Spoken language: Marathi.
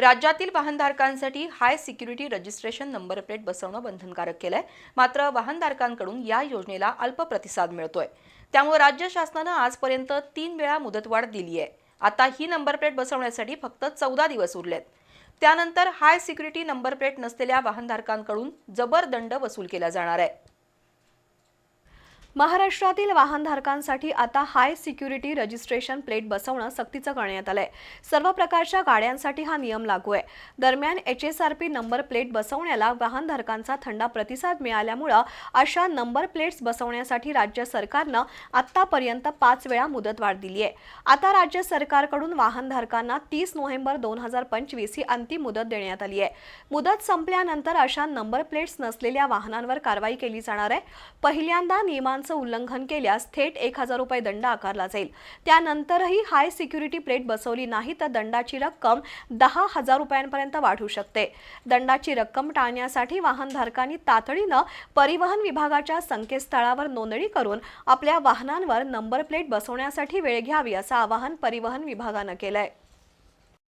राज्यातील वाहनधारकांसाठी high security registration number plate बसवणं बंधनकारक केलंय. मात्र वाहनधारकांकडून या योजनेला अल्प प्रतिसाद मिळतोय. त्यामुळे राज्य शासनानं आजपर्यंत तीन वेळा मुदतवाढ दिली आहे. आता ही नंबर प्लेट बसवण्यासाठी फक्त चौदा दिवस उरलेत. त्यानंतर हाय सिक्युरिटी नंबर प्लेट नसलेल्या वाहनधारकांकडून जबर दंड वसूल केला जाणार आहे. महाराष्ट्रातील वाहनधारकांसाठी आता हाय सिक्युरिटी रजिस्ट्रेशन प्लेट बसवणं सक्तीचं करण्यात आलंय. सर्व प्रकारच्या गाड्यांसाठी हा नियम लागू आहे. दरम्यान H S R P number plate बसवण्याला वाहनधारकांचा थंडा प्रतिसाद मिळाल्यामुळं अशा नंबर प्लेट्स बसवण्यासाठी राज्य सरकारनं आतापर्यंत पाच वेळा मुदतवाढ दिली आहे आता राज्य सरकारकडून वाहनधारकांना तीस नोव्हेंबर दोन हजार पंचवीस ही अंतिम मुदत देण्यात आली आहे मुदत संपल्यानंतर अशा नंबर प्लेट्स नसलेल्या वाहनांवर कारवाई केली जाणार आहे. पहिल्यांदा नियमांचं उल्लंघन केल्यास थेट एक हजार रुपये दंड आकारला जाईल. त्यानंतरही हाय सिक्युरिटी प्लेट बसवली नाही तर दंडाची रक्कम दहा हजार रुपयांपर्यंत वाढू शकते. दंडाची रक्कम टाळण्यासाठी वाहनधारकांनी तातडीनं परिवहन विभागाच्या संकेतस्थळावर नोंदणी करून आपल्या वाहनांवर नंबर प्लेट बसवण्यासाठी वेळ घ्यावी असं आवाहन परिवहन विभागानं केलंय.